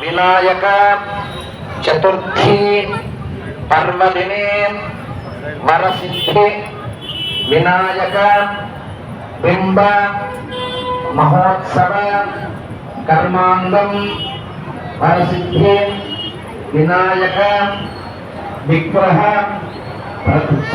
వినాయక చతుర్థి పర్వదినే వరసిద్ధి వినాయక బింబ మహోత్సవ కర్మాంగం వరసిద్ధి వినాయక విగ్రహ ప్రతిష్ఠ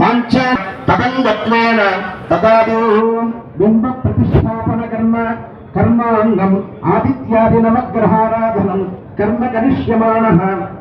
పంచ తదంగత్వేన తదాదు బింబ ప్రతిష్టాపన కర్మ కర్మాంగం ఆదిత్యాది నవగ్రహారాధనం కర్మ కరిష్యమాణ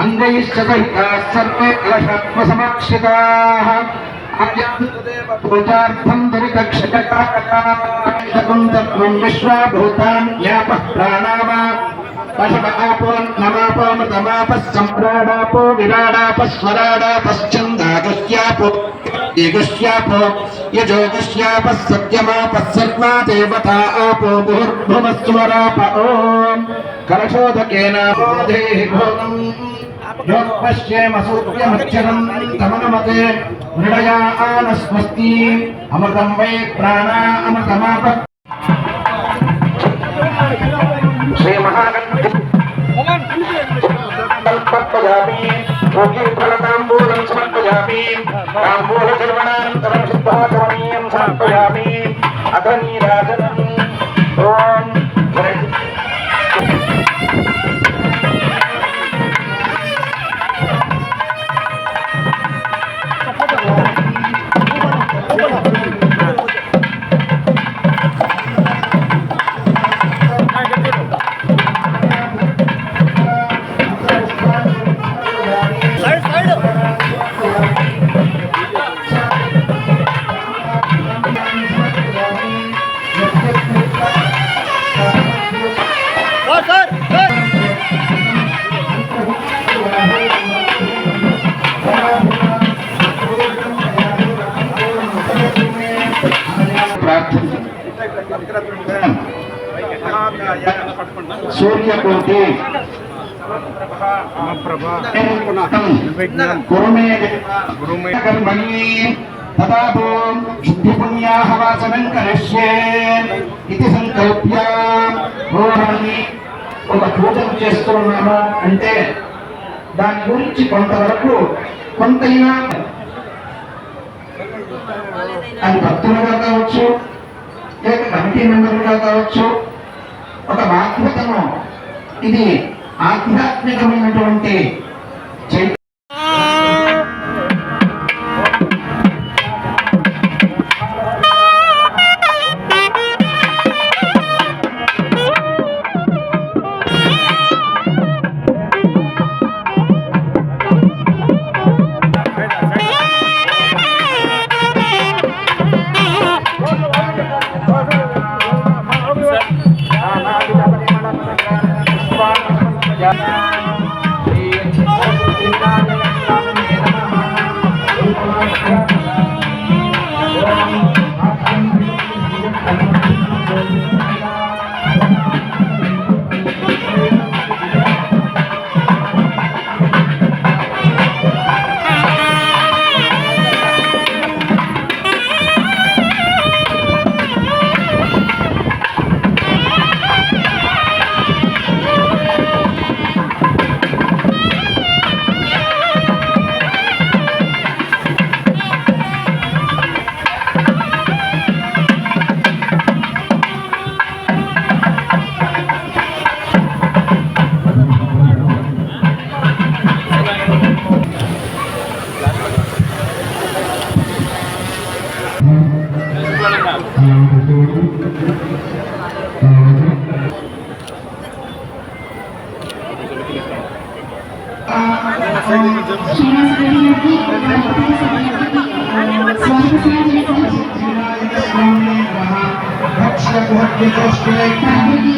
వేదోక్య ధర్మణః అంగైశ్చ సహితాः సర్వే కలశాత్మసమాక్షితాः పూజార్థం దురితక్షకం తత్వం విశ్వాభూతాన్యాపః ప్రాణామా పశవ విరాడాపస్వరాడాపశ్చందాగస్యాపో ఏగస్యాపో యజోగస్యాపः సత్యమాపः సర్వా దేవతా ఆపో ముహుర్భువస్వరాప ఓం కలశోదకేన బోధేః భోగం యోగపశ్యేమసూర్యమక్షరం తమనమతే మృడయా ఆనస్వస్తి అమృతం వై ప్రాణా అమృతమాప శ్రీ మహాగణపతి సమర్పయామి భోగి ఫలతాంబూలం సమర్పయామి తాంబూల సూర్యకోటి శుద్ధిపుణ్యాహ వాచనం కరిష్యే ఇది సంకల్ప్య. ఓహని ఒక పూజను చేస్తున్నాము అంటే దాని గురించి కొంతవరకు కొంతైనా అది భక్తులుగా కావచ్చు కమిటీ మెంబర్గా కావచ్చు ఒక బాధ్యతను ఇది ఆధ్యాత్మికమైనటువంటి స్వాగత సమాజం స్వామి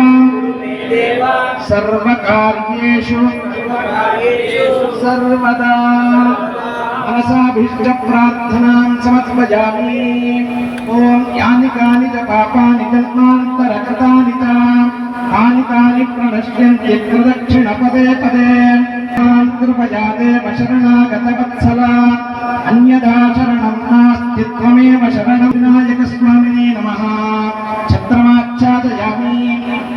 సర్వకార్యేషు సర్వదా మనసాభీష్ట ప్రార్థనాం సమర్పయామి ఓం యాని కాని చ పాపాని జన్మాంతరకృతాని చ తాని తాని ప్రణశ్యంతి ప్రదక్షిణ పదే పదే కృపయా దేవ శరణాగతవత్సల అన్యదా శరణం నాస్తి త్వమేవ శరణం వినాయక స్వామినే నమః ఛత్రమాచ్ఛాదయామి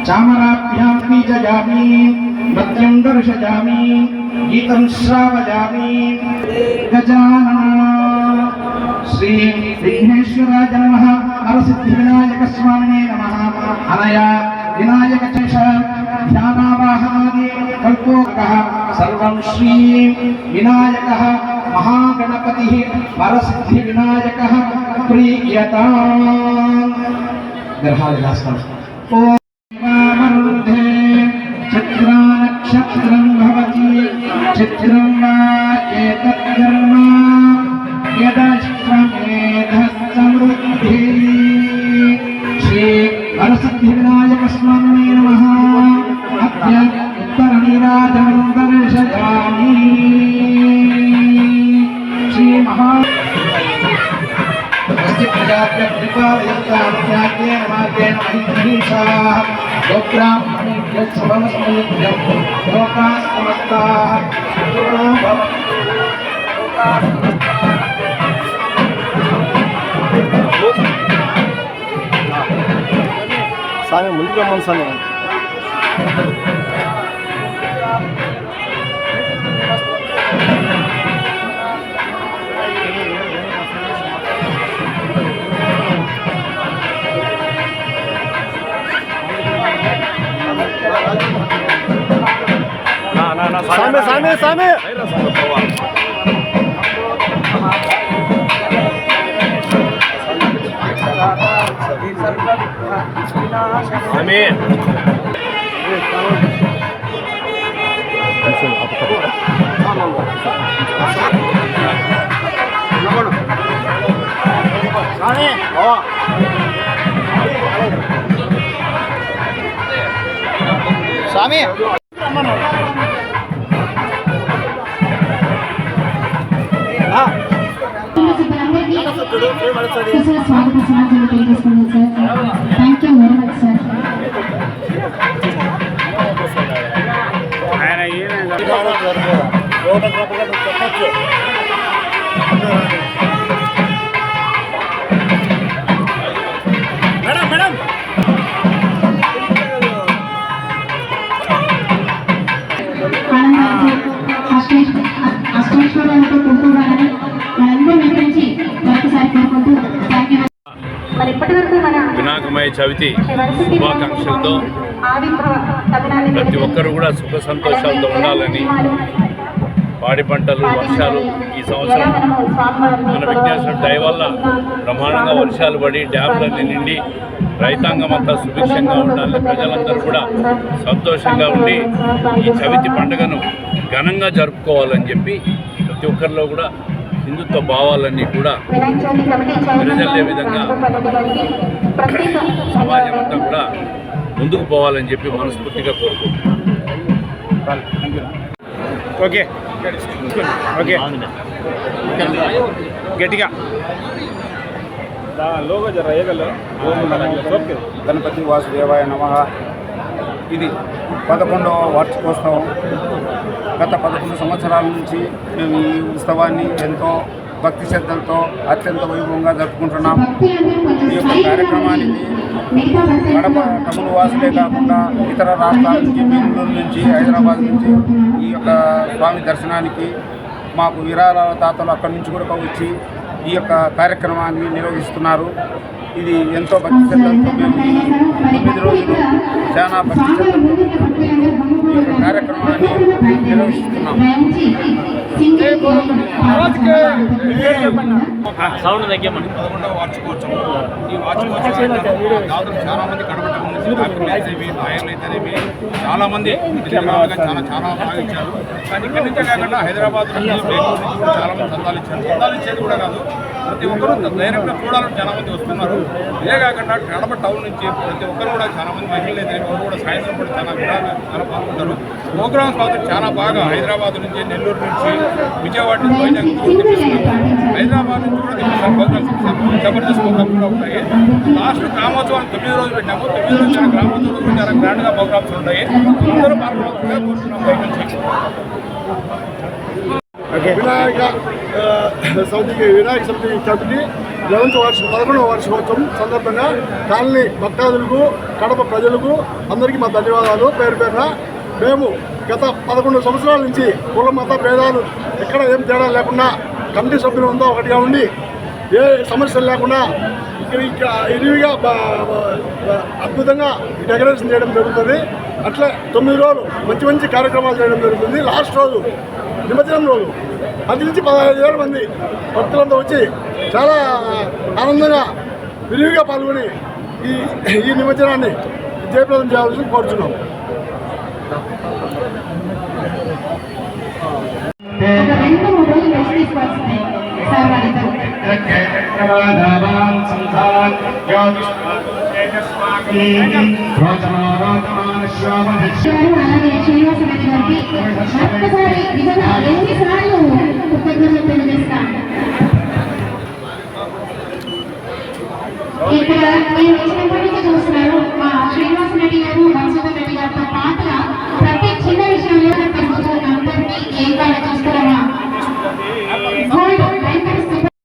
चामराभ्यां बीजयामि नृत्यं दर्शयामि, गीतं श्रावयामि। गजानन। श्री विघ्नेश्वराय नमः हरसिद्धिविनायकस्वामिने नमः। अनया विनायकचष ध्यानावाहनादि कल्पोकः सर्वं श्री विनायकः। महागणपतिः वरसिद्धिविनायकः प्रीयताम् ग्रहादिलास्ताम् चित्रं वा एतत्कर्म यदश्वमेधः समृद्धिः श्री वरसिद्धिविनायकस्वामिने नमः अद्य उत्तरनीराजनं दर्शयामि श्रीमहा प्रजाभ्य कृपालयन्ताभ्याज्ञेन मार्गेण महिषाः गोब्राह्मणेभ्यः Ya, coba mas ya. Rokas, rokas. Rokas. Saya mundur ke mana స్వామి స్వామి స్వామి కుటుంబ సభ్యులందరికీ స్వాగత సమాచారం తెలియజేస్తున్నాను సార్ వినాయ చవితి శుభాకాంక్షలతో ప్రతి ఒక్కరు కూడా సుఖ సంతోషాలతో ఉండాలని పాడి పంటలు వర్షాలు ఈ సంవత్సరం మన విజ్ఞాసం దయ వల్ల బ్రహ్మాండంగా వర్షాలు పడి డ్యామ్లన్నీ నిండి రైతాంగం అంతా సుభిక్షంగా ఉండాలి ప్రజలందరూ కూడా సంతోషంగా ఉండి ఈ చవితి పండుగను ఘనంగా జరుపుకోవాలని చెప్పి ప్రతి ఒక్కరిలో కూడా హిందుత్వ భావాలన్నీ కూడా వెదజల్లే విధంగా సమాజం అంతా కూడా ముందుకు పోవాలని చెప్పి మనస్ఫూర్తిగా కోరుకుంటున్నాను ఓకే. ఓకే. గట్టిగా. లోగో జర వేయగలరు గణపతి వాసుదేవాయ నమ. ఇది పదకొండవ వార్షికోత్సవం. గత పదకొండు సంవత్సరాల నుంచి మేము ఈ ఉత్సవాన్ని ఎంతో భక్తి శ్రద్ధలతో అత్యంత వైభవంగా జరుపుకుంటున్నాం. ఈ యొక్క కార్యక్రమానికి మిగతా కడప తమిళ వాసులే కాకుండా ఇతర రాష్ట్రాల నుంచి బెంగళూరు నుంచి హైదరాబాద్ నుంచి ఈ యొక్క స్వామి దర్శనానికి మాకు విరాళాల తాతలు అక్కడి నుంచి కూడా వచ్చి ఈ యొక్క కార్యక్రమాన్ని నిర్వహిస్తున్నారు. ఇది ఎంతో భక్తి శ్రద్ధలతో మేము ఈ తొమ్మిది రోజులు చాలా భక్తి శ్రద్ధలతో ఈ యొక్క కార్యక్రమాన్ని నిర్వహిస్తున్నాం సౌండ్ తగ్గమని పదకొండవ వార్షికోత్సవం ఈ వార్షికోత్సవం దాదాపు చాలా మంది చాలా మంది చాలా చాలా బాగా ఇచ్చారు. కానీ ఇక్కడి నుంచే కాకుండా హైదరాబాద్ నుంచి బెంగళూరు నుంచి కూడా చాలా మంది చందాలు ఇచ్చారు. చందాలు ఇచ్చేది కూడా కాదు. ప్రతి ఒక్కరూ డైరెక్ట్గా చూడాలని చాలా మంది వస్తున్నారు. ఇదే కాకుండా కడప టౌన్ నుంచి ప్రతి ఒక్కరు కూడా చాలా మంది మహిళలు అయితే కూడా సాయంత్రం కూడా చాలా విధాలు చాలా పాల్గొంటారు ప్రోగ్రామ్స్ మాత్రం చాలా బాగా హైదరాబాద్ నుంచి నెల్లూరు నుంచి విజయవాడ నుంచి వైజాగ్ హైదరాబాద్ నుంచి కూడా ప్రోగ్రామ్స్ జబర్దస్త్ ప్రోగ్రామ్స్ కూడా ఉంటాయి. లాస్ట్ గ్రామోత్సవాన్ని తొమ్మిది రోజులు పెట్టాము తొమ్మిది రోజులు చాలా గ్రామోత్సవాలు చాలా గ్రాండ్గా ప్రోగ్రామ్స్ ఉంటాయి. అందరూ పాల్గొనాల్సిందిగా కోరుతున్నాం. బయట నుంచి వినాయక ఆ, సమితికి వినాయక సమితి కమిటీ లెవెన్త్ వార్షిక పదకొండవ వార్షికోత్సవం సందర్భంగా కాలనీ భక్తాదులకు కడప ప్రజలకు అందరికీ మా ధన్యవాదాలు. పేరు పేరున మేము గత పదకొండు సంవత్సరాల నుంచి కుల మత భేదాలు ఎక్కడ ఏం తేడా లేకుండా కమిటీ సభ్యులంతా ఒకటిగా ఉండి ఏ సమస్యలు లేకుండా ఇక్కడ ఇక్కడ ఇరివిగా అద్భుతంగా డెకరేషన్ చేయడం జరుగుతుంది. అట్లా తొమ్మిది రోజులు మంచి మంచి కార్యక్రమాలు చేయడం జరుగుతుంది. లాస్ట్ రోజు నిమజ్జనం రోజు. పది నుంచి పదహైదు వేల మంది భక్తులంతా వచ్చి చాలా ఆనందంగా విరివిగా పాల్గొని ఈ ఈ నిమజ్జనాన్ని జయప్రదం చేయాల్సి కోరుతున్నాం రెండు మూడు రోజులు चक्रवाधावान् सन्धान् योगिष्माकं रोचनो रोचमानश्वामहि ఒక్కసారి నిజంగా ఎన్నిసార్లు కృతజ్ఞతలు తెలియజేస్తాను ఇక్కడ నేను వచ్చినప్పటి నుంచి చూస్తున్నాను మా శ్రీనివాస్ రెడ్డి గారు మనసుధర్ రెడ్డి గారితో పాటు ప్రతి చిన్న విషయంలో పెరుగుతున్న అందరినీ ఏం కాదు చూస్తున్నామా